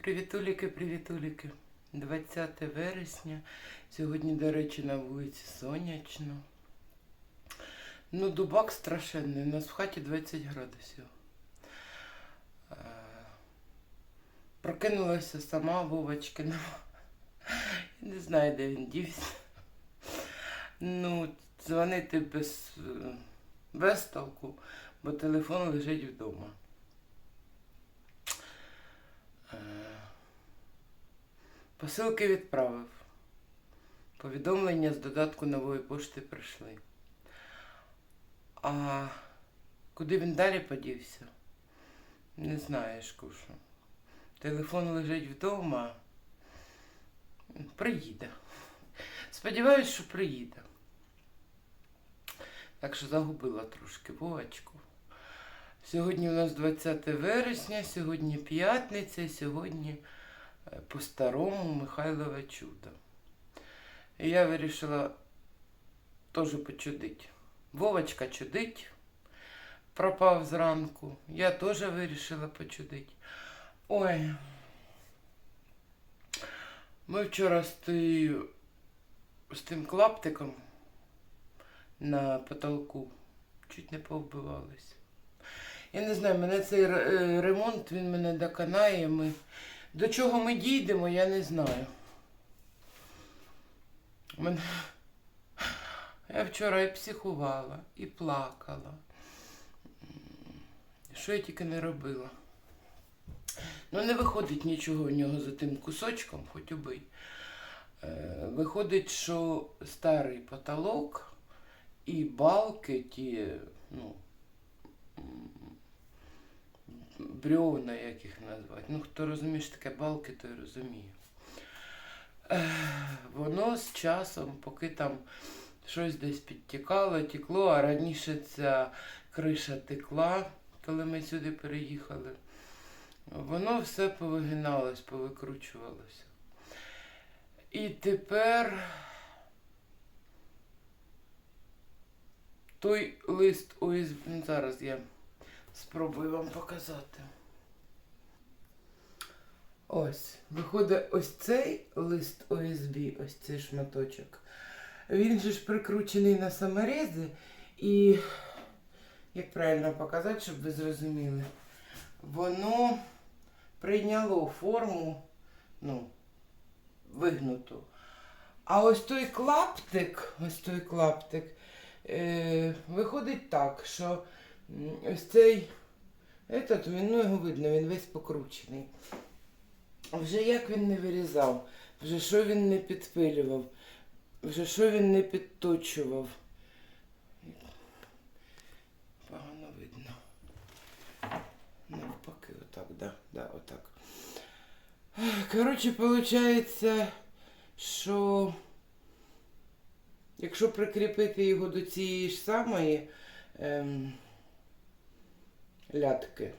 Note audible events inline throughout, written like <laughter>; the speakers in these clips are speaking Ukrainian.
Привітуліки, привітуліки. 20 вересня. Сьогодні, до речі, на вулиці сонячно. Ну, дубак страшенний. У нас в хаті 20 градусів. Е, Прокинулася сама Вовочки. нема. Не знаю, де він дівся. Ну, дзвонити без, без толку, бо телефон лежить вдома. Е, Посилки відправив. Повідомлення з додатку нової пошти прийшли. А куди він далі подівся? Не знаєш, Кушу. Телефон лежить вдома. Приїде. Сподіваюсь, що приїде. Так що загубила трошки Вовочку. Сьогодні у нас 20 вересня, сьогодні п'ятниця, сьогодні е, по-старому Михайлове чудо. І я вирішила теж почудити. Вовочка чудить, пропав зранку. Я теж вирішила почудити. Ой. Ми вчора з, тою- з тим клаптиком на потолку чуть не повбивались. Я не знаю, мене цей е, ремонт, він мене доконає. Ми... До чого ми дійдемо, я не знаю. Мене... Я вчора і психувала, і плакала. Що я тільки не робила. Ну, не виходить нічого в нього за тим кусочком, хоч убий. Е, виходить, що старий потолок і балки ті, ну, брьовна, як їх назвати. Ну, хто розуміє, що таке балки, той розуміє. Воно з часом, поки там щось десь підтікало, тікло, а раніше ця криша текла, коли ми сюди переїхали. Воно все повигиналось, повикручувалося. І тепер той лист ОСБ. Зараз я спробую вам показати. Ось, виходить ось цей лист ОСБ, ось цей шматочок. Він же ж прикручений на саморези і, як правильно показати, щоб ви зрозуміли, воно прийняло форму, ну, вигнуту. А ось той клаптик, ось той клаптик, е, виходить так, що ось цей, этот, він, ну його видно, він весь покручений. Вже як він не вирізав, вже що він не підпилював, вже що він не підточував. Погано видно. Навпаки, отак, да, да, отак. Коротше, виходить, що якщо прикріпити його до цієї ж самої ем, лятки,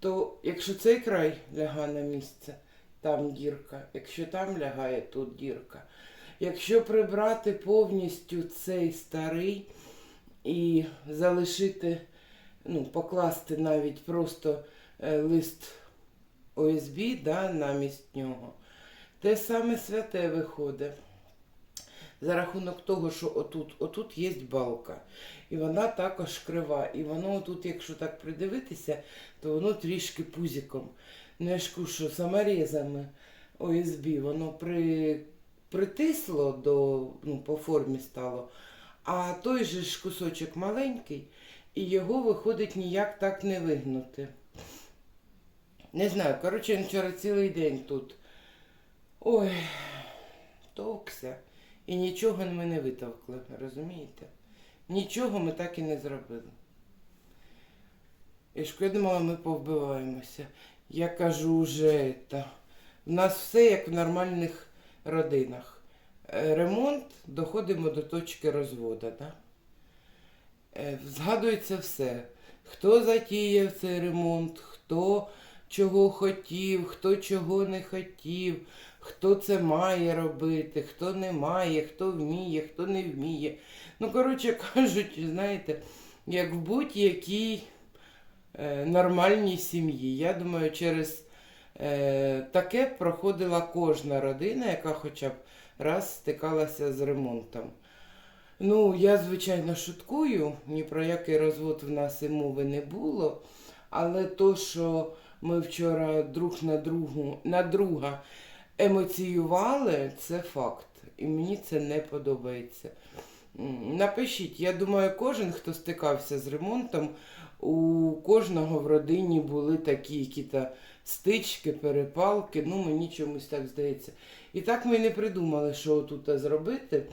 то якщо цей край лягає на місце, там дірка, якщо там лягає, тут дірка. Якщо прибрати повністю цей старий і залишити, ну, покласти навіть просто е, лист ОСБ да, намість нього, те саме святе виходить. За рахунок того, що отут, отут є балка, і вона також крива. І воно отут, якщо так придивитися, то воно трішки пузиком. Ну, я ж кажу, ОСБ воно при, притисло до, ну, по формі стало. А той же ж кусочок маленький, і його виходить ніяк так не вигнути. Не знаю, коротше, він вчора цілий день тут. Ой, товкся. І нічого ми не витовкли, розумієте? Нічого ми так і не зробили. І ж я думала, ми повбиваємося. Я кажу вже, та, в нас все як в нормальних родинах. Е, Ремонт, доходимо до точки розводу. Да? Е, Згадується все. Хто затіяв цей ремонт, хто чого хотів, хто чого не хотів, хто це має робити, хто не має, хто вміє, хто не вміє. Ну, коротше кажуть, знаєте, як в будь-якій е, нормальній сім'ї. Я думаю, через Е, таке проходила кожна родина, яка хоча б раз стикалася з ремонтом. Ну, я, звичайно, шуткую, ні про який розвод в нас і мови не було. Але то, що ми вчора друг на другу на друга емоціювали, це факт. І мені це не подобається. Напишіть, я думаю, кожен, хто стикався з ремонтом, у кожного в родині були такі якісь стички, перепалки. Ну, мені чомусь так здається. І так ми не придумали, що тут зробити,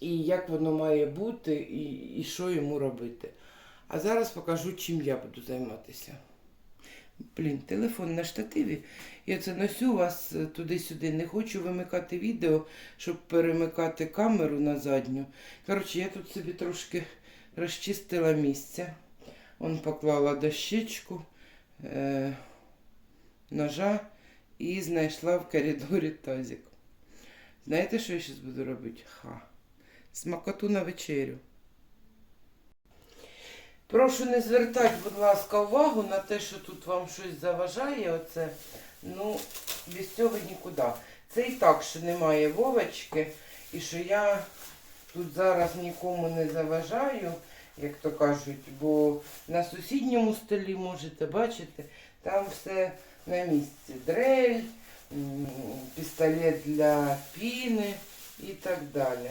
і як воно має бути, і, і що йому робити. А зараз покажу, чим я буду займатися. Блін, телефон на штативі. Я це носю вас е, туди-сюди. Не хочу вимикати відео, щоб перемикати камеру на задню. Коротше, я тут собі трошки розчистила місце. Он поклала дощечку, е, ножа і знайшла в коридорі тазик. Знаєте, що я зараз буду робити? Ха. Смакоту на вечерю. Прошу не звертати, будь ласка, увагу на те, що тут вам щось заважає. Оце. Ну, без цього нікуди. Це і так, що немає Вовочки, і що я тут зараз нікому не заважаю, як то кажуть, бо на сусідньому столі можете бачити, там все на місці. Дрель, пістолет для піни і так далі.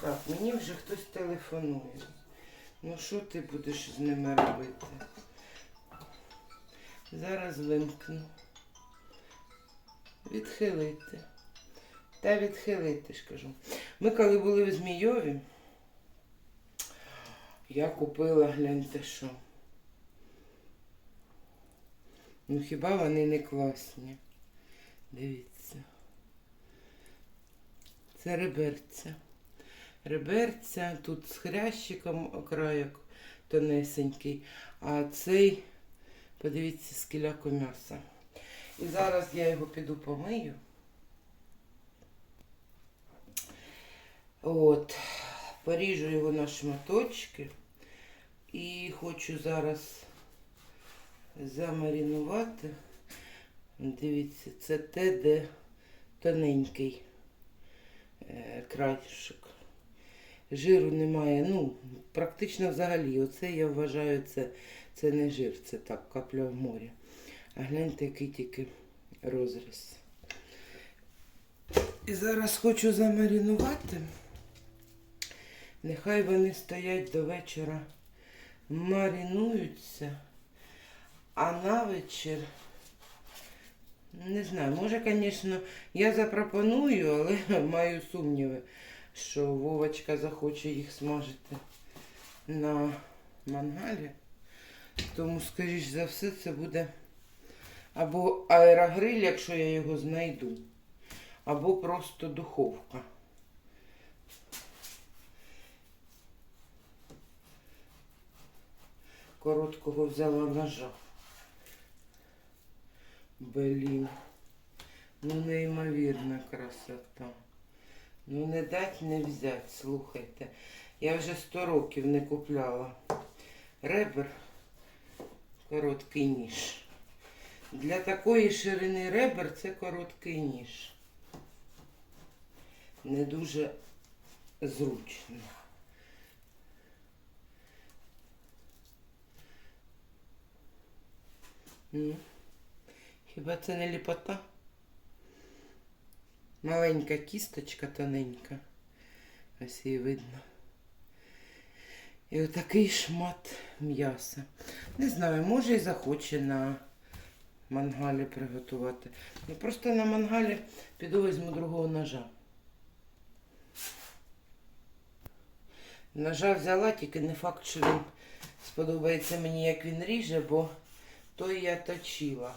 Так, мені вже хтось телефонує. Ну що ти будеш з ними робити? Зараз вимкну. Відхилити. Та відхилити ж кажу. Ми коли були в Змійові, я купила, гляньте що. Ну хіба вони не класні? Дивіться. Це реберця. Реберця, тут з хрящиком окраєк тонесенький, а цей, подивіться, скіляко м'яса. І зараз я його піду помию. От, поріжу його на шматочки. І хочу зараз замаринувати. Дивіться, це те, де тоненький е, краєшок. Жиру немає, ну, практично взагалі. Оце я вважаю, це, це не жир, це так, капля в морі. А гляньте, який тільки розріз. І зараз хочу замаринувати. Нехай вони стоять до вечора, маринуються, а на вечір, не знаю, може, звісно, я запропоную, але <laughs> маю сумніви, що Вовочка захоче їх смажити на мангалі. Тому, скоріш за все, це буде або аерогриль, якщо я його знайду, або просто духовка. Короткого взяла ножа. Блін. Ну, неймовірна красота. Ну, не дать не взять, слухайте. Я вже сто років не купляла. Ребер короткий ніж. Для такої ширини ребер це короткий ніж. Не дуже зручно. Ну, хіба це не ліпота? Маленька кісточка тоненька. Ось її видно. І отакий шмат м'яса. Не знаю, може і захоче на мангалі приготувати. Ну просто на мангалі піду візьму другого ножа. Ножа взяла, тільки не факт, що він сподобається мені, як він ріже, бо той я точила.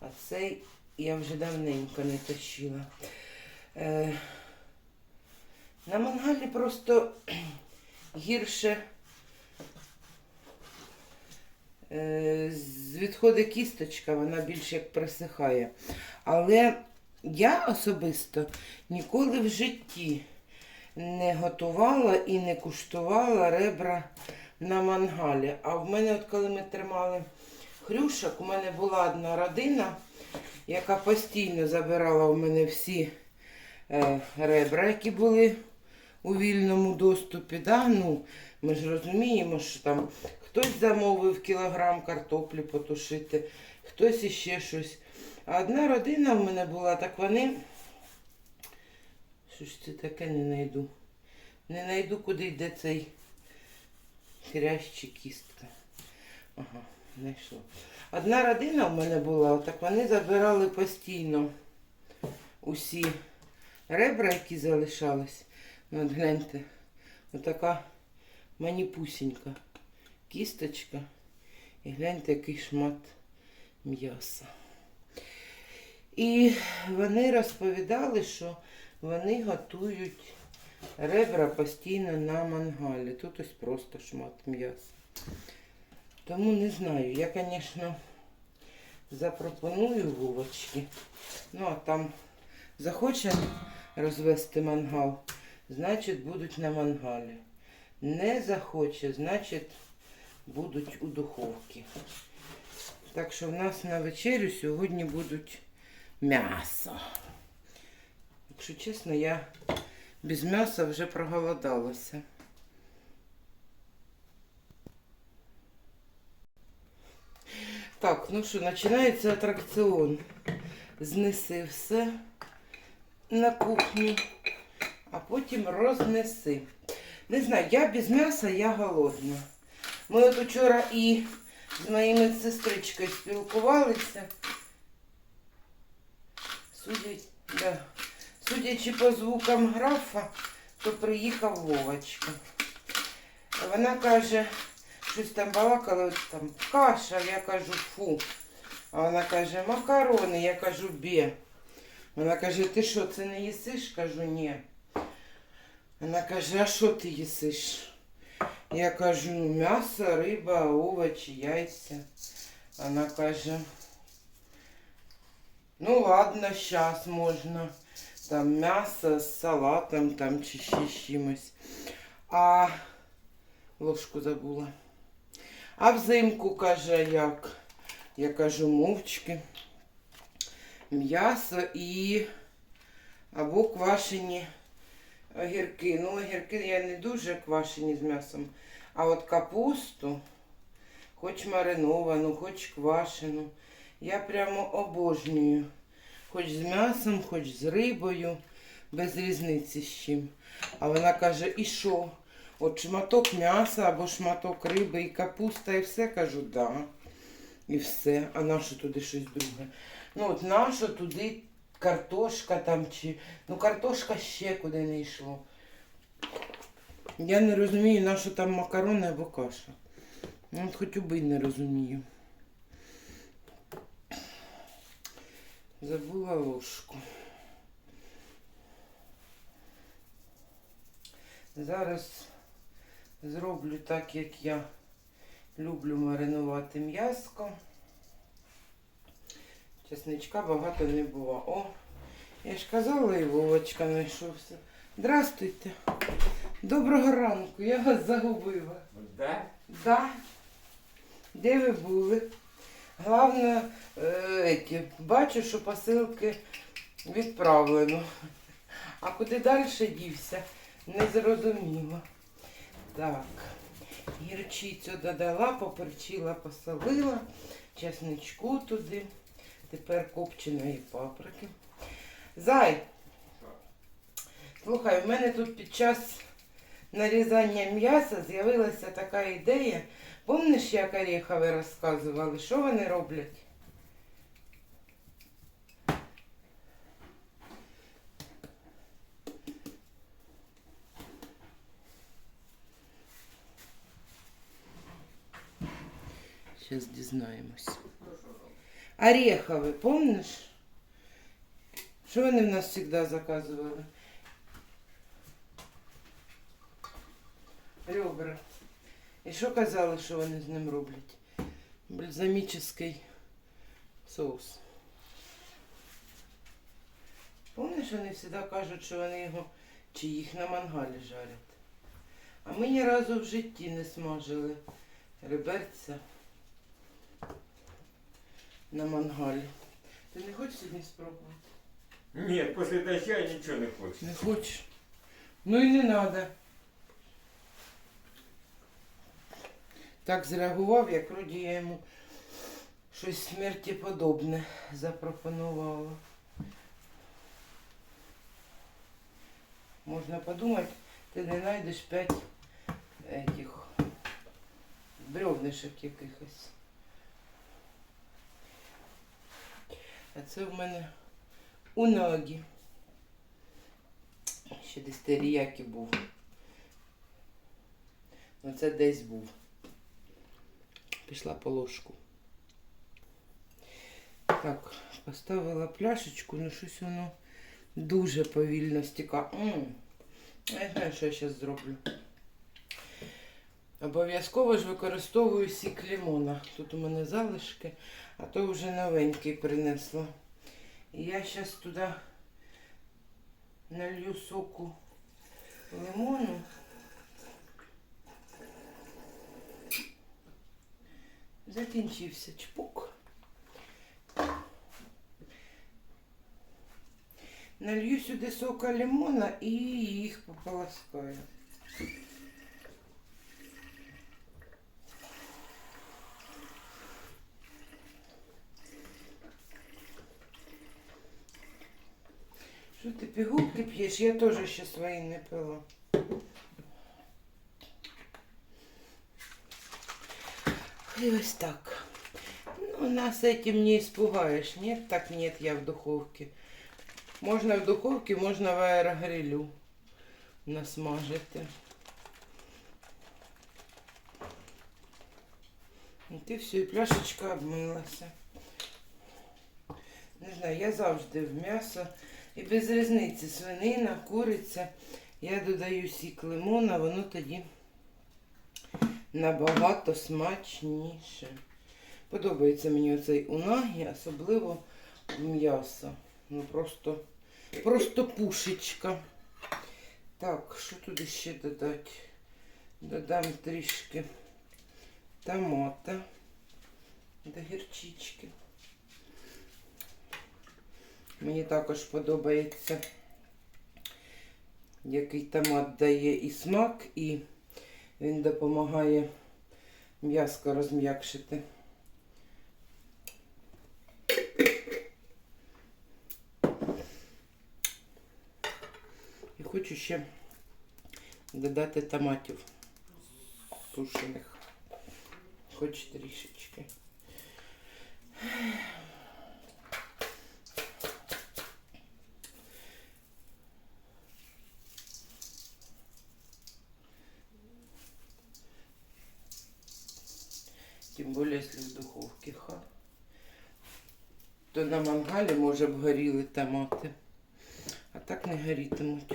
А цей я вже давненько не точила. Е, на мангалі просто <clears throat> гірше е, з відходи кісточка, вона більш як присихає. Але я особисто ніколи в житті не готувала і не куштувала ребра на мангалі. А в мене, от коли ми тримали хрюшок. У мене була одна родина, яка постійно забирала у мене всі е, ребра, які були у вільному доступі. Да? Ну, ми ж розуміємо, що там хтось замовив кілограм картоплі потушити, хтось іще щось. А одна родина в мене була, так вони. Що ж це таке не знайду? Не знайду, куди йде цей хрящ чи кістка. Ага, знайшла. Одна родина в мене була, так вони забирали постійно усі ребра, які залишались. Ну, от гляньте, отака маніпусінька кісточка. І гляньте, який шмат м'яса. І вони розповідали, що вони готують ребра постійно на мангалі. Тут ось просто шмат м'яса. Тому не знаю. Я, звісно, запропоную вовочки. Ну, а там захоче розвести мангал, значить будуть на мангалі. Не захоче, значить будуть у духовці. Так що в нас на вечерю сьогодні будуть м'ясо. Якщо чесно, я без м'яса вже проголодалася. Так, ну що, починається атракціон. Знеси все на кухні, а потім рознеси. Не знаю, я без м'яса, я голодна. Ми от вчора і з моїми сестричкою спілкувалися. Судять, да. Судячи по звукам графа, то приїхав Вовочка. Вона каже, щось там балакала, от там каша, я кажу, фу. А вона каже, макарони, я кажу, бє. Вона каже, ти що, це не їсиш? Кажу, ні. Вона каже, а що ти їсиш? Я кажу, ну, м'ясо, риба, овочі, яйця. Вона каже, ну ладно, зараз можна. Там м'ясо з салатом там чи ще з чимось. А ложку забула. А взимку каже, як? Я кажу, мовчки. М'ясо і або квашені огірки. Ну, огірки я не дуже квашені з м'ясом. А от капусту, хоч мариновану, хоч квашену, я прямо обожнюю. Хоч з м'ясом, хоч з рибою, без різниці з чим. А вона каже, і що? От шматок м'яса або шматок риби і капуста, і все кажу, да. І все. А нащо туди щось друге? Ну от нащо туди картошка там чи. Ну картошка ще куди не йшло. Я не розумію, на що там макарони або каша. Ну, от хоч убий не розумію. Забула ложку. Зараз зроблю так, як я люблю маринувати м'яско. Чесничка багато не було. О, я ж казала, і Вовочка знайшовся. Здрастуйте. Доброго ранку, я вас загубила. Да? Да. Де ви були? Головне, е, бачу, що посилки відправлено. А куди далі дівся? Не зрозуміло. Так, гірчицю додала, поперчила, посолила, чесничку туди. Тепер копченої паприки. Зай, слухай, в мене тут під час нарізання м'яса з'явилася така ідея. Помниш, як Орехові розказували, що вони роблять? Зараз дізнаємось. Орехові, помниш? Що вони в нас завжди заказували? Ребра. І що казали, що вони з ним роблять? Бальзамічний соус. Помниш, вони завжди кажуть, що вони його чи їх на мангалі жарять. А ми ні разу в житті не смажили реберця. На мангалі. Ти не хочеш сьогодні спробувати? Ні, після дождя я нічого не хочу. Не хочеш? Ну і не треба. Так зреагував, як вроді я йому щось смерті подобне запропонувала. Можна подумати, ти не знайдеш п'ять этих бревнишок якихось. А це в мене унагі. Ще десь теріякі був. Ну це десь був. Пішла по ложку. Так, поставила пляшечку, ну щось воно дуже повільно стіка. М, Я знаю, що я зараз зроблю. Обов'язково ж використовую сік лимона. Тут у мене залишки, а то вже новенький принесла. Я зараз туди налью соку лимону. Закінчився чпук. Налью сюди сока лимона і їх пополоскаю. пігулки п'єш? Я теж ще свої не пила. І ось так. Ну, нас этим не испугаешь. Нет, так нет, я в духовке. Можна в духовці, можна в аерогрилю насмажити. От і все, і пляшечка обмилася. Не знаю, я завжди в м'ясо. І без різниці свинина, куриця. Я додаю сік лимона, воно тоді набагато смачніше. Подобається мені оцей унагі, особливо м'ясо. Ну просто, просто пушечка. Так, що туди ще додати? Додам трішки томата до гірчички. Мені також подобається, який томат дає і смак, і він допомагає м'яско розм'якшити. І хочу ще додати томатів сушених, хоч трішечки. То на мангалі, може, б горіли томати. А так не горітимуть.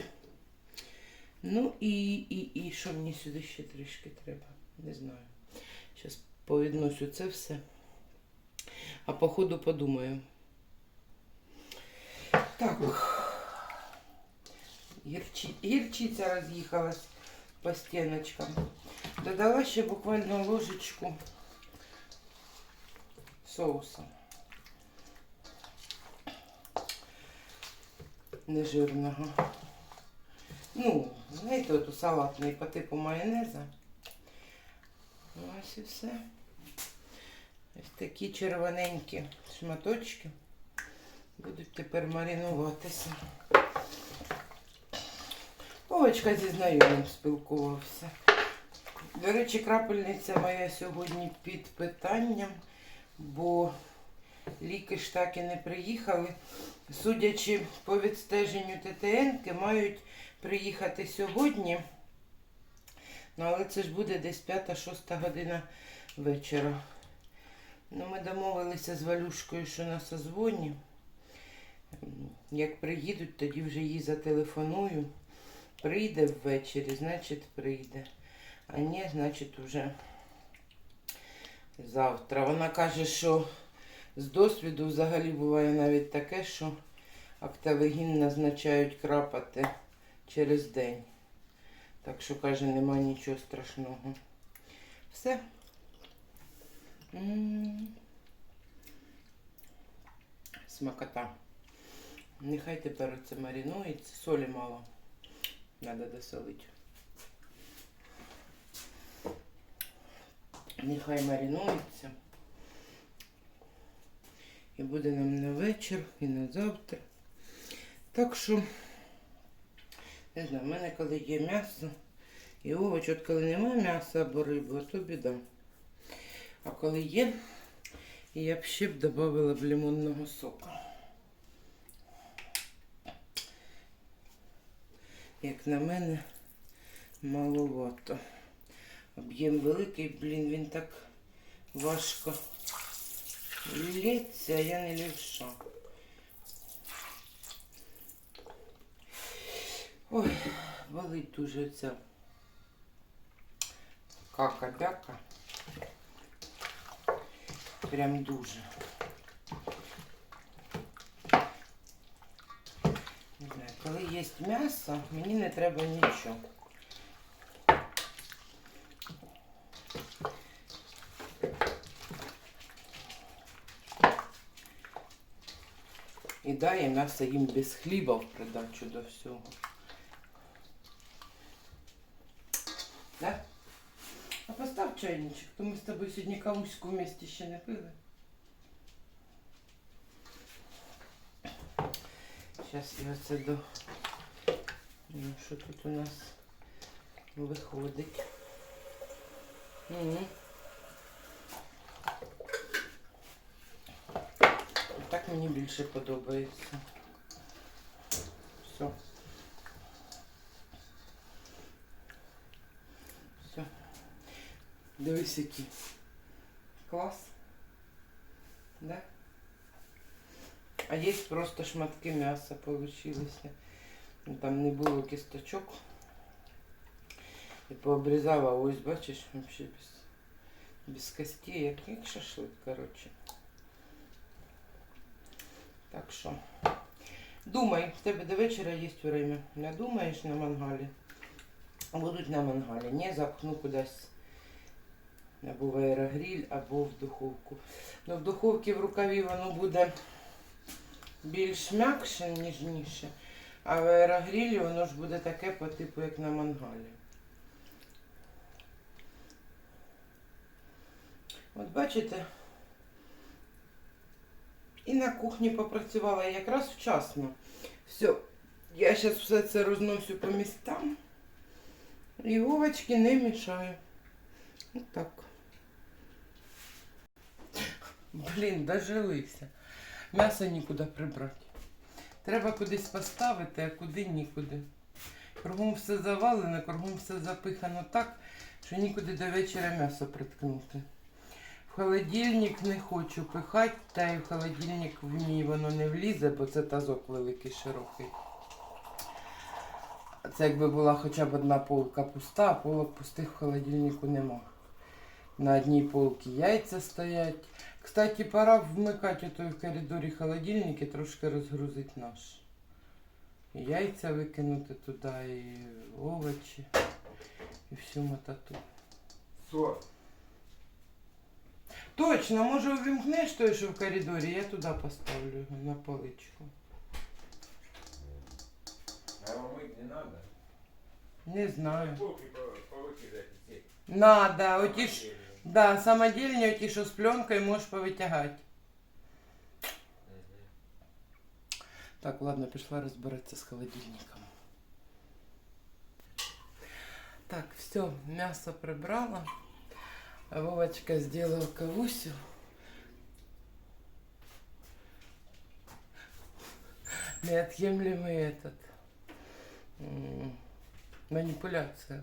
Ну і, і, і що мені сюди ще трішки треба? Не знаю. Зараз повідносю це все. А по ходу подумаю. Так. Гірчі... Гірчиця роз'їхалась по стіночкам. Додала ще буквально ложечку соуса. Нежирного. Ну, знаєте, от салатний по типу майонеза. Ось і все. Ось такі червоненькі шматочки будуть тепер маринуватися. Овочка зі знайомим спілкувався. До речі, крапельниця моя сьогодні під питанням, бо ліки ж так і не приїхали. Судячи по відстеженню ТТН, мають приїхати сьогодні. Ну, але це ж буде десь 5-6 година вечора. Ну, ми домовилися з Валюшкою, що на созвоні. Як приїдуть, тоді вже їй зателефоную. Прийде ввечері, значить прийде. А ні, значить уже завтра. Вона каже, що з досвіду взагалі буває навіть таке, що акталегін назначають крапати через день. Так що, каже, нема нічого страшного. Все. Смакота. Нехай тепер це маринується. Солі мало. Надо досолити. Нехай маринується. І буде нам на вечір і на завтра. Так що, не знаю, в мене коли є м'ясо і овоч, от коли немає м'яса або риби, то біда. А коли є, я б ще б додавала б лимонного соку. Як на мене, маловато. Об'єм великий, блін, він так важко лється, а я не лівша. Ой, болить дуже ця кака-бяка. Прям дуже. Не знаю, коли є м'ясо, мені не треба нічого. І да, я м'ясо їм без хліба в придачу до всього. Да? А постав чайничок, то ми з тобою сьогодні кавуську вместе ще не пили. Зараз я це до... Ну, що тут у нас виходить? Угу. Так мені більше подобається. Все. Все. Дивись, який. Клас. Да? А є просто шматки м'яса получилися. Ну, Там не було кісточок. І пообрізала, ось бачиш, вообще без, без костей, як, як шашлик, коротше. Так що. Думай, в тебе до вечора є время. Не думаєш на мангалі. Будуть на мангалі. Не запхну кудись. Або в аерогриль, або в духовку. Ну, в духовці в рукаві воно буде більш м'якше, ніжніше. А в аерогрилі воно ж буде таке по типу, як на мангалі. От бачите, і на кухні попрацювала якраз вчасно. Все, я зараз все це розносю по містам. І овочки не мішаю. От так. Блін, дожилися. М'ясо нікуди прибрати. Треба кудись поставити, а куди нікуди. Кругом все завалене, кругом все запихано так, що нікуди до вечора м'ясо приткнути. В холодильник не хочу пихати, та й в холодильник в мій воно не влізе, бо це тазок великий, широкий. Це якби була хоча б одна полка пуста, а полок пустих в холодильнику нема. На одній полці яйця стоять. Кстати, пора вмикати той в коридорі холодильник і трошки розгрузити наш. Яйця викинути туди, і овочі, і всю мотату. Що? Точно, може увімкнеш той, що в коридорі, я туди поставлю його на поличку. А мыть не надо? Не знаю. Полки по- повыкидать все. Надо, оті ж, да, самодільні оті, що з пленкою можеш повитягати. Мгм. Так, ладно, пішла розбиратися з холодильником. Так, все, м'ясо прибрала. А Вовочка сделал кавусю. Неотъемлемый этот м, маніпуляція.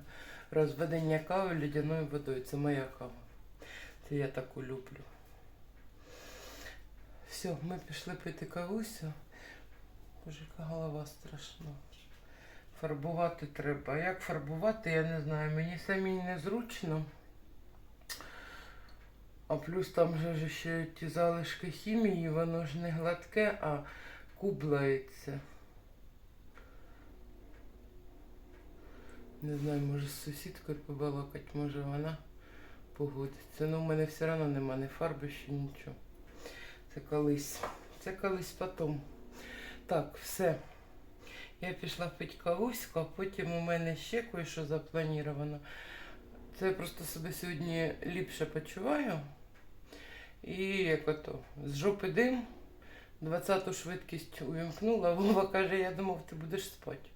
Розведення кави ледяною водою. Це моя кава. Це я таку люблю. Все, ми пішли пити кавусю. Боже, яка голова страшна. Фарбувати треба. А Як фарбувати, я не знаю. Мені самій незручно. А плюс там же ж ще ті залишки хімії, воно ж не гладке, а кублається. Не знаю, може з сусідкою побалакати, може вона погодиться. Ну, в мене все одно нема ні фарби, ще нічого. Це колись Це колись потом. Так, все. Я пішла пити кавуську, а потім у мене ще кое-що заплановано. Це я просто себе сьогодні ліпше почуваю. І як ото, з жопи дим, 20-ту швидкість увімкнула, <laughs> Вова каже, я думав, ти будеш спати.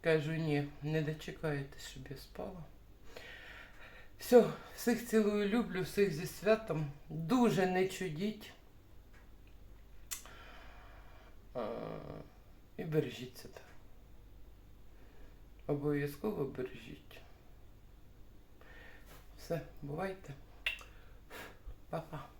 Кажу, ні, не дочекаєтесь, щоб я спала. Все, всіх цілую, люблю, всіх зі святом. Дуже не чудіть. І бережіть себе. Обов'язково бережіть. Все, бувайте. Па-па.